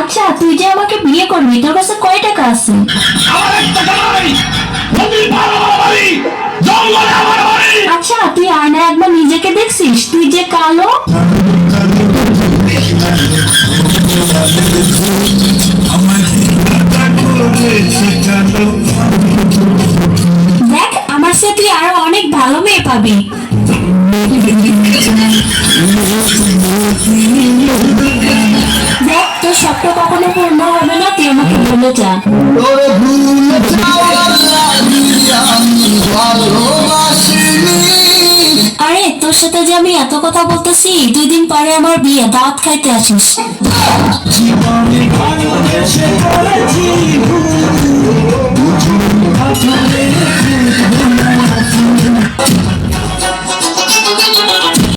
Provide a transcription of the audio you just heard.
আচ্ছা তুই যে আমাকে বিয়ে করবি, তোর কাছে কয় টাকা আছে? আচ্ছা তুই আয়না একবার নিজেকে দেখছিস? তুই যে কালো? দেখ, আমার সাথে তুই আরও অনেক ভালো মেয়ে পাবি। দেখ কখনো পূর্ণ হবে না তুই আমাকে ভুলে যা আরে তোর সাথে যে আমি এত কথা বলতেছি দুই দিন পরে আমার বিয়ে দাঁত খাইতে আসিস।